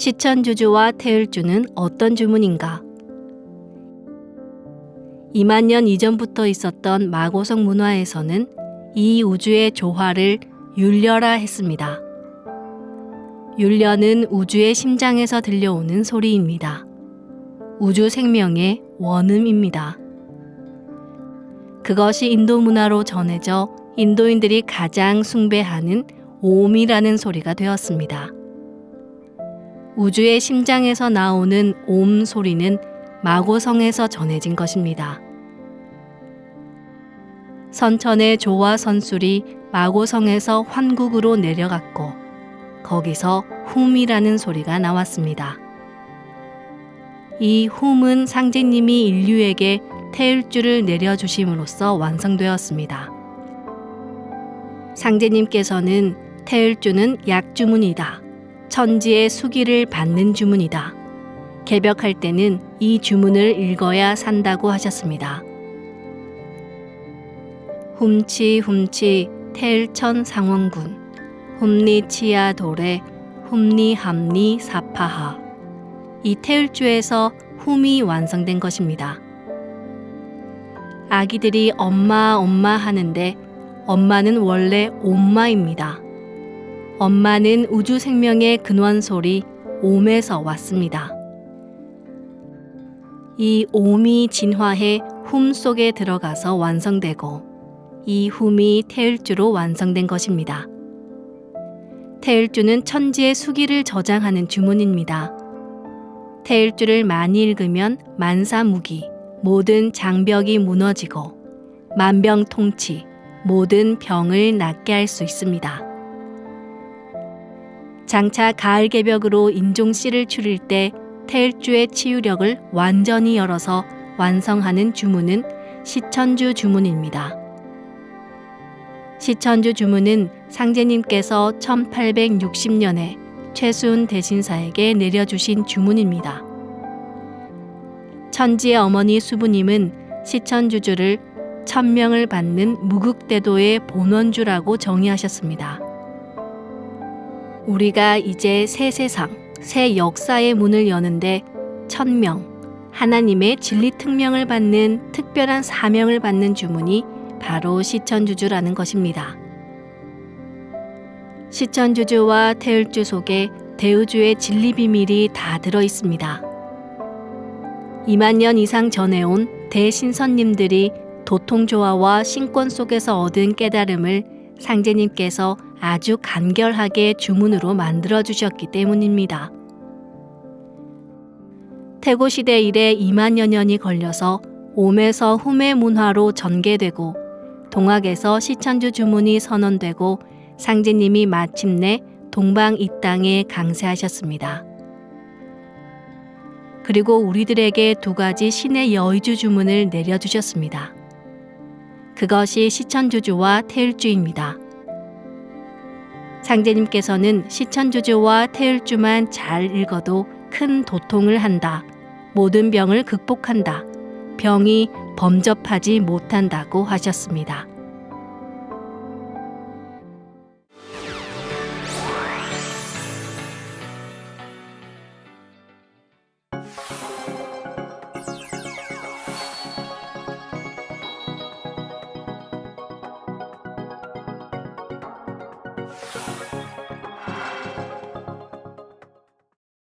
시천주주와 태을주는 어떤 주문인가? 2만 년 이전부터 있었던 마고성 문화에서는 이 우주의 조화를 율려라 했습니다. 율려는 우주의 심장에서 들려오는 소리입니다. 우주 생명의 원음입니다. 그것이 인도 문화로 전해져 인도인들이 가장 숭배하는 옴이라는 소리가 되었습니다. 우주의 심장에서 나오는 옴 소리는 마고성에서 전해진 것입니다. 선천의 조와 선술이 마고성에서 환국으로 내려갔고 거기서 훔이라는 소리가 나왔습니다. 이 훔은 상제님이 인류에게 태을주를 내려주심으로써 완성되었습니다. 상제님께서는 태을주는 약주문이다. 천지의 수기를 받는 주문이다. 개벽할 때는 이 주문을 읽어야 산다고 하셨습니다. 훔치 훔치 태을천 상원군 훔리 치야 도래 훔리 함리 사파하 이 태을주에서 훔이 완성된 것입니다. 아기들이 엄마 엄마 하는데 엄마는 원래 엄마입니다. 엄마는 우주 생명의 근원 소리 옴에서 왔습니다. 이 옴이 진화해 훔 속에 들어가서 완성되고 이 훔이 태을주로 완성된 것입니다. 태을주는 천지의 수기를 저장하는 주문입니다. 태을주를 많이 읽으면 만사무기, 모든 장벽이 무너지고 만병통치, 모든 병을 낫게 할 수 있습니다. 장차 가을 개벽으로 인종 씨를 추릴 때 태일주의 치유력을 완전히 열어서 완성하는 주문은 시천주 주문입니다. 시천주 주문은 상제님께서 1860년에 최순 대신사에게 내려주신 주문입니다. 천지의 어머니 수부님은 시천주주를 천명을 받는 무극대도의 본원주라고 정의하셨습니다. 우리가 이제 새 세상, 새 역사의 문을 여는데 천명, 하나님의 진리 특명을 받는 특별한 사명을 받는 주문이 바로 시천주주라는 것입니다. 시천주주와 태을주 속에 대우주의 진리 비밀이 다 들어 있습니다. 2만 년 이상 전해 온 대신선님들이 도통조화와 신권 속에서 얻은 깨달음을 상제님께서 아주 간결하게 주문으로 만들어 주셨기 때문입니다. 태고 시대 이래 2만여 년이 걸려서 옴에서 훔의 문화로 전개되고 동학에서 시천주 주문이 선언되고 상제님이 마침내 동방 이 땅에 강세하셨습니다. 그리고 우리들에게 두 가지 신의 여의주 주문을 내려주셨습니다. 그것이 시천주주와 태을주입니다. 상제님께서는 시천주주와 태을주만 잘 읽어도 큰 도통을 한다. 모든 병을 극복한다. 병이 범접하지 못한다고 하셨습니다.